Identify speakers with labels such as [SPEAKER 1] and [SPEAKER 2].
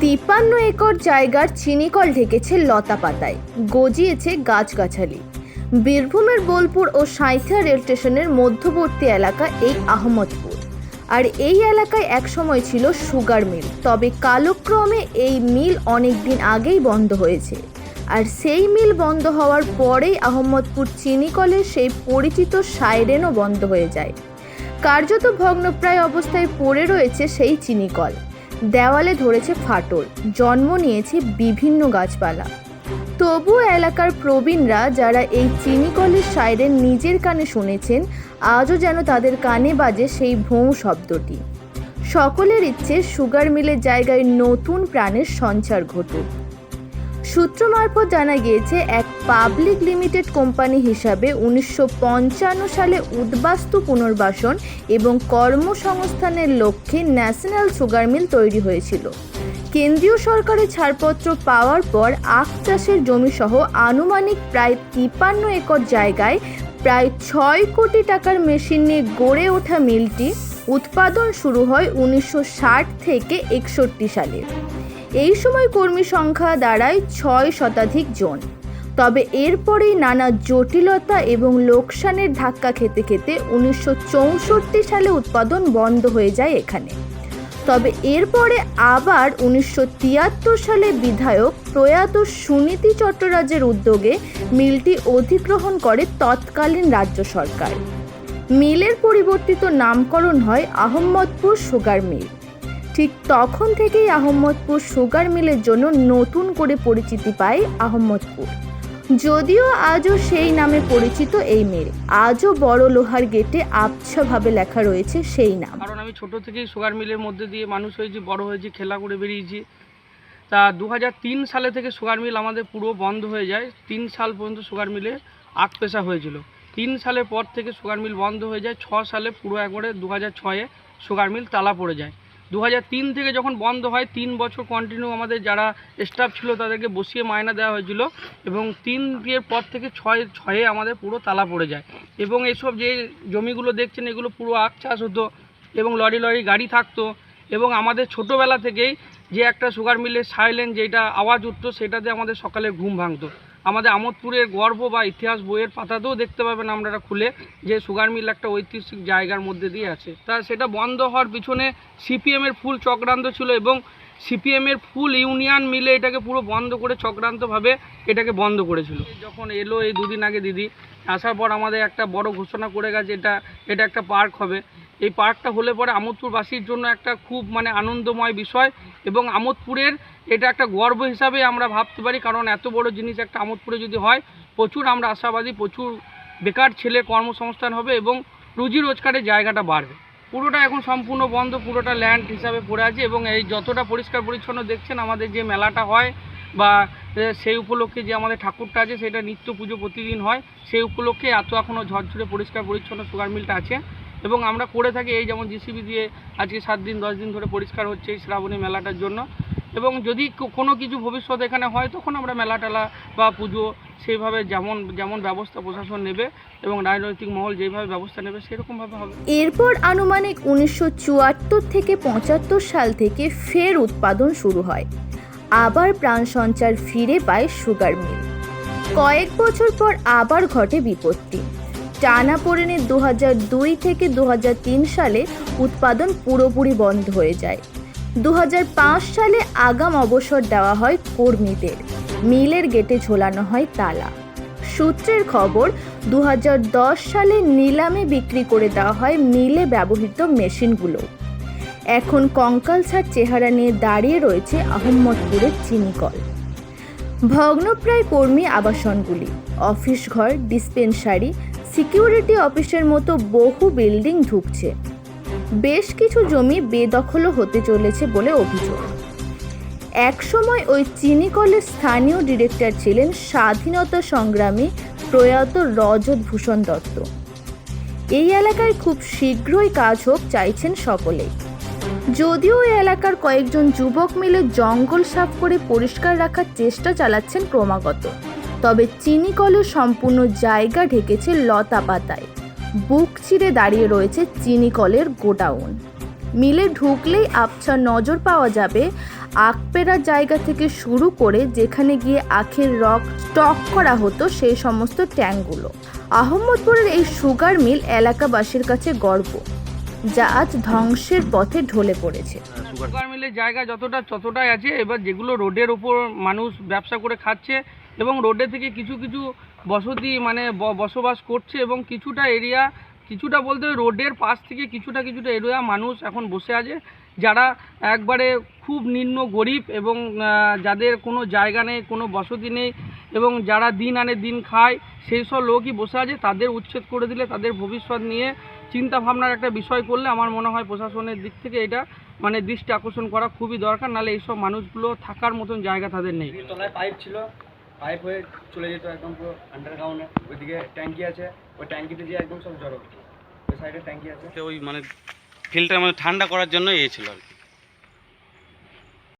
[SPEAKER 1] তিপ্পান্ন একর জায়গার চিনিকল ঢেকেছে লতা পাতায়। গজিয়েছে গাছগাছালি। বীরভূমের বোলপুর ও সাঁইথিয়া রেল স্টেশনের মধ্যবর্তী এলাকা এই আহমদপুর। আর এই এলাকায় একসময় ছিল সুগার মিল। তবে কালক্রমে এই মিল অনেক দিন আগেই বন্ধ হয়েছে। আর সেই মিল বন্ধ হওয়ার পরেই আহমদপুর চিনিকলের সেই পরিচিত সাইরেনও বন্ধ হয়ে যায়। কার্যত ভগ্নপ্রায় অবস্থায় পড়ে রয়েছে সেই চিনিকল। দেওয়ালে ধরেছে ফাটল। জন্ম নিয়েছে বিভিন্ন গাছপালা। তবু এলাকার প্রবীণরা যারা এই চিনিকলের সাইরেন নিজের কানে শুনেছেন, আজও যেন তাদের কানে বাজে সেই ভোঁ শব্দটি। সকলের ইচ্ছে সুগার মিলের জায়গায় নতুন প্রাণের সঞ্চার ঘটুক। সূত্র মারফত জানা গিয়েছে, এক পাবলিক লিমিটেড কোম্পানি হিসাবে উনিশশো পঞ্চান্ন সালে উদ্বাস্তু পুনর্বাসন এবং কর্মসংস্থানের লক্ষ্যে ন্যাশনাল সুগার মিল তৈরি হয়েছিল। কেন্দ্রীয় সরকারের ছাড়পত্র পাওয়ার পর আখ চাষের জমিসহ আনুমানিক প্রায় তিপান্ন একর জায়গায় প্রায় ছয় কোটি টাকার মেশিন নিয়ে গড়ে ওঠা মিলটি উৎপাদন শুরু হয় উনিশশো ষাট থেকে একষট্টি সালে। এই সময় কর্মী সংখ্যা দাঁড়ায় ছয় শতাধিক জন। তবে এরপরেই নানা জটিলতা এবং লোকসানের ধাক্কা খেতে খেতে উনিশশো চৌষট্টি সালে উৎপাদন বন্ধ হয়ে যায় এখানে। তবে এরপরে আবার উনিশশো তিয়াত্তর সালে বিধায়ক প্রয়াত সুনীতি চট্টরাজের উদ্যোগে মিলটি অধিগ্রহণ করে তৎকালীন রাজ্য সরকার। মিলের পরিবর্তিত নামকরণ হয় আহম্মদপুর সুগার মিল। ঠিক তখন থেকেই আহম্মদপুর সুগার মিলের জন্য নতুন করে পরিচিতি পায় আহম্মদপুর। যদিও আজও সেই নামে পরিচিত এই মিল, আজও বড় লোহার গেটে আবছাভাবে লেখা রয়েছে সেই নাম।
[SPEAKER 2] কারণ আমি ছোট থেকেই সুগার মিলের মধ্যে দিয়ে মানুষ হয়েছি, বড় হয়েছি, খেলা করে বেরিয়েছি। তা দু হাজার তিন সালে থেকে সুগার মিল আমাদের পুরো বন্ধ হয়ে যায়। তিন সাল পর্যন্ত সুগার মিলে আখ পেশা হয়েছিল। তিন সালের পর থেকে সুগার মিল বন্ধ হয়ে যায়। ছ সালে পুরো একবারে দু হাজার ছয়ে সুগার মিল তালা পড়ে যায়। দু থেকে যখন বন্ধ হয়, তিন বছর কন্টিনিউ আমাদের যারা স্টাফ ছিল তাদেরকে বসিয়ে মায়না দেওয়া হয়েছিল এবং তিন এর পর থেকে ছয়, ছয়ে আমাদের পুরো তালা পড়ে যায়। এবং এসব যে জমিগুলো দেখছেন, এগুলো পুরো আখ চাষ হতো এবং লরি লরি গাড়ি থাকতো এবং আমাদের ছোটোবেলা থেকেই যে একটা সুগার মিলের সাইলেন্ট যেটা আওয়াজ উঠতো, সেটাতে আমাদের সকালে ঘুম ভাঙতো। আমাদের আমোদপুরের গর্ব বা ইতিহাস বইয়ের পাতাতেও দেখতে পাবেন আপনারা খুলে, যে সুগার মিল একটা ঐতিহাসিক জায়গার মধ্যে দিয়ে আছে। তা সেটা বন্ধ হওয়ার পিছনে সিপিএমের ফুল চক্রান্ত ছিল এবং সিপিএমের ফুল ইউনিয়ন মিলে এটাকে পুরো বন্ধ করে চক্রান্তভাবে এটাকে বন্ধ করেছিল। যখন এলো এই দুদিন আগে দিদি, আসার পর আমাদের একটা বড় ঘোষণা করে গেছে, এটা এটা একটা পার্ক হবে। এই পার্কটা হলে পরে আমোদপুরবাসীর জন্য একটা খুব মানে আনন্দময় বিষয় এবং আমোদপুরের এটা একটা গর্ব হিসাবে আমরা ভাবতে পারি, কারণ এত বড় জিনিস একটা আমোদপুরে যদি হয়, প্রচুর আমরা আশাবাদী, প্রচুর বেকার ছেলে কর্মসংস্থান হবে এবং রুজি রোজগারের জায়গাটা বাড়বে। পুরোটা এখন সম্পূর্ণ বন্ধ, পুরোটা ল্যান্ড হিসাবে পড়ে আছে এবং এই যতটা পরিষ্কার পরিচ্ছন্ন দেখছেন, আমাদের যে মেলাটা হয় বা সেই উপলক্ষে যে আমাদের ঠাকুরটা আছে, সেটা নিত্য পুজো প্রতিদিন হয়, সেই উপলক্ষে এত এখনও ঝরঝরে পরিষ্কার পরিচ্ছন্ন সুগার মিলটা আছে। এবং আমরা করে থাকি এই যেমন জিসিবি দিয়ে আজকে সাত দিন, দশ দিন ধরে পরিষ্কার হচ্ছে এই শ্রাবণী মেলাটার জন্য। এবং যদি কোনো কিছু ভবিষ্যৎ এখানে হয়, তখন আমরা মেলা টেলা বা পুজো সেইভাবে যেমন যেমন ব্যবস্থা প্রশাসন নেবে এবং রাজনৈতিক মহল যেভাবে ব্যবস্থা নেবে সেরকমভাবে হবে।
[SPEAKER 1] এরপর আনুমানিক উনিশশো চুয়াত্তর থেকে পঁচাত্তর সাল থেকে ফের উৎপাদন শুরু হয়। আবার প্রাণ সঞ্চার ফিরে পায় সুগার মিল। কয়েক বছর পর আবার ঘটে বিপত্তি। টানা পড়েনে দু দুই থেকে দু সালে উৎপাদন পুরোপুরি বন্ধ হয়ে যায়। দু হাজার পাঁচ সালে আগাম অবসর দেওয়া হয় কর্মীদের। মিলের গেটে ঝোলানো হয় তালা। সূত্রের খবর দু হাজার দশ সালে নিলামে বিক্রি করে দেওয়া হয় মিলে ব্যবহৃত মেশিনগুলো। এখন কঙ্কালসার চেহারা নিয়ে দাঁড়িয়ে রয়েছে আহম্মদপুরের চিনিকল। ভগ্নপ্রায় কর্মী আবাসনগুলি অফিস ঘর ডিসপেন্সারি সিকিউরিটি অফিসের মতো বহু বিল্ডিং ঢুকছে। বেশ কিছু জমি বেদখলও হতে চলেছে বলে অভিযোগ। একসময় ওই চিনি চিনিকলের স্থানীয় ডিরেক্টর ছিলেন স্বাধীনতা সংগ্রামী প্রয়াত রজত ভূষণ দত্ত। এই এলাকায় খুব শীঘ্রই কাজ হোক চাইছেন সকলেই যদিও এই এলাকার কয়েকজন যুবক মিলে জঙ্গল সাফ করে পরিষ্কার রাখার চেষ্টা চালাচ্ছেন ক্রমাগত। তবে চিনি চিনিকলের সম্পূর্ণ জায়গা ঢেকেছে লতা পাতায়। বুক চিরে দাঁড়িয়ে রয়েছে চিনিকলের গোডাউন। মিলে ঢুকলেই আবছা নজর পাওয়া যাবে আঁখপেরার জায়গা থেকে শুরু করে যেখানে গিয়ে আখের রক স্টক করা হতো সেই সমস্ত ট্যাঙ্কগুলো। আহমদপুরের এই সুগার মিল এলাকাবাসীর কাছে গর্ব, যা আজ ধ্বংসের পথে ঢলে পড়েছে।
[SPEAKER 2] সুগার মিলের জায়গা যতটা, ততটাই আছে। এবার যেগুলো রোডের ওপর মানুষ ব্যবসা করে খাচ্ছে এবং রোডে থেকে কিছু কিছু বসতি মানে বসবাস করছে এবং কিছুটা এরিয়া, কিছুটা বলতে রোডের পাশ থেকে কিছুটা কিছুটা এরিয়া মানুষ এখন বসে আছে। যারা একবারে খুব নিম্ন গরিব এবং যাদের কোনো জায়গা নেই, কোনো বসতি নেই এবং যারা দিন আনে দিন খায়, সেই সব লোকই বসে আছে। তাদের উচ্ছেদ করে দিলে তাদের ভবিষ্যৎ নিয়ে চিন্তা ভাবনার একটা বিষয় করলে আমার মনে হয় প্রশাসনের দিক থেকে এটা মানে দৃষ্টি আকর্ষণ করা খুবই দরকার নাহলে এইসব মানুষগুলো থাকার মতন জায়গা তাদের নেই।
[SPEAKER 3] তলায় পাইপ ছিল পাইপ হয়ে চলে যেত একদম পুরো আন্ডারগ্রাউন্ডে ওইদিকে ট্যাঙ্কি আছে ওই ট্যাঙ্কিতে যেয়ে একদম সব জড়ো। ওই সাইডে ট্যাঙ্কি আছে।
[SPEAKER 4] ওই মানে ফিল্টার মানে ঠান্ডা করার জন্য এ ছিল আর কি।